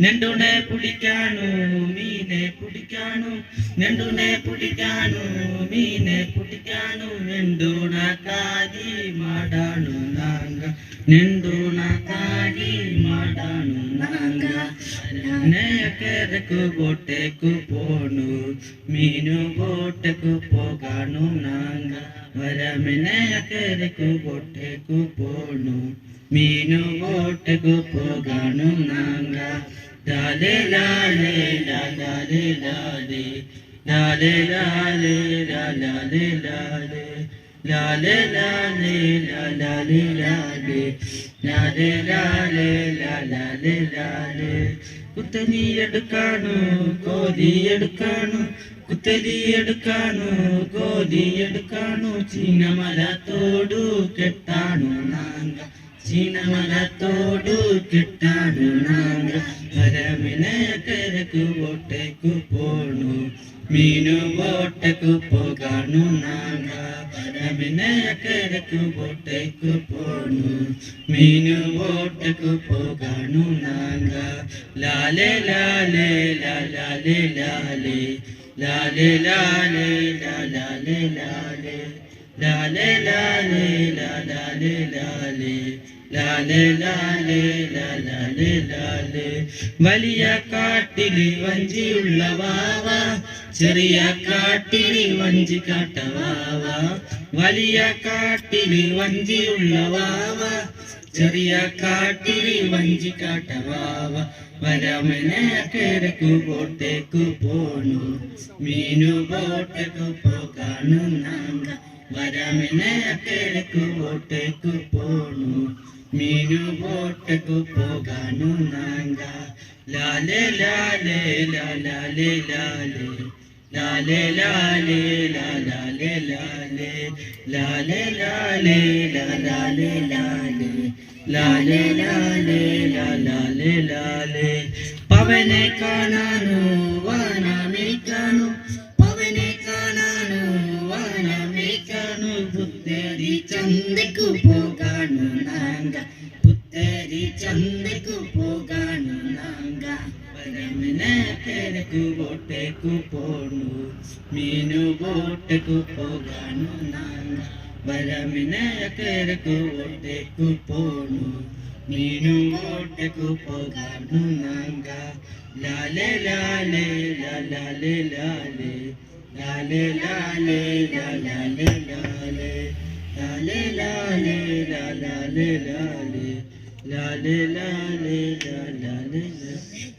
നെണ്ടുണെ പിടിക്കാനു മീനെ പിടിക്കാനു നെണ്ടുണെ പിടിക്കാനു മീനെ പിടിക്കാനു നെണ്ടുണ കാരി മാടാണു നാങ്ക. നെണ്ടു ತೆರಕು ಬೋಟೆಕು ಪೋನು ಮೀನು ಬೋಟೆಕು ಪೋಗಾನು ನಾಂಗ ವರಮನೆಯ ತೆರಕು ಬೋಟೆಕು ಪೋನು ಮೀನು ಬೋಟೆಕು ಪೋಗಾನು ನಾಂಗ ಲಾಲೆ ಲಾಲೆ ಲಾಲೆ ಲಾಲೆ ಲಾಲೆ ಲಾಲೆ ಲಾಲೆ ಲಾಲೆ ലാലേ ലാലേ ലാലേ ലാലേ ലാലേ ലാലേ ലാലേ ലാലേ കുത്തരിയെടുക്കാനു കോരിയെടുക്കാനു കുത്തരിയെടുക്കാനു കോരിയെടുക്കാനു ചീനമരത്തോടു കെട്ടാണു നാങ്ക ചീനമരത്തോടു കെട്ടാണു നാങ്ക. കരമിനെ കരക്ക് ഒട്ടേക്കു പോണു. മീനു ഓട്ടേക്കു പോകാണു നാങ്ക വരമിനെ കരക്ക് ഓട്ടേക്കു പോണു മീനു ഓട്ടേക്കു പോകാണു നാങ്ക ലാലേ ലാലേ ലാലേ ലാലേ ലാലേ ലാലേ ലാലേ ലാലേ ലാലേ ലാലേ ലാലാലേ ലാലേ ലാലേ ലാലേ ലാലാലേ ലാലേ വലിയ കാട്ടിലെ വഞ്ചിയുള്ള വാവ. ചെറിയ കാട്ടിലെ വഞ്ചി കാട്ടവാവ വലിയ കാട്ടിലെ വഞ്ചിയുള്ള വാവ. ചെറിയ കാട്ടിലെ വഞ്ചി കാട്ട വാവ. വരമനക്കരക്കു ബോട്ടേക്കു പോണു. മീനു ബോട്ടേക്കു പോകാണു നാങ്ക വരമിനക്കു ബോട്ടേക്കു പോണു. മീനു ബോട്ടേക്കു പോകാനു നാങ്ക. ലാലേ ലാലേ ലാലാലേ ലാലേ ലാലേ. ലാലേ ലാലാലേ ലാലേ ലാലേ. ലാലേ ലാലാലേ ലാലേ ലാലേ. ലാലേ ലാലാലേ ലാലേ പവനെ കാണാനോ വാനാമേ കാണു ചന്തക്കു പോകാണു നാങ്ക പുത്തരി ചന്തക്കു പോകാണു നാങ്ക വരമിനെ കരക്കു ബോട്ടേക്കു പോണു. മീനു ബോട്ടേക്കു പോകാണു നാങ്ക വരമിനെ ബോട്ടേക്കു പോണു. Meenu ബോട്ടേക്കു പോകാണു നാങ്ക ലാലേ ലാലേ ലാലേ. ലാലേ ലാലേ ലാലേ ലാലേ ലാലേ. la la la la la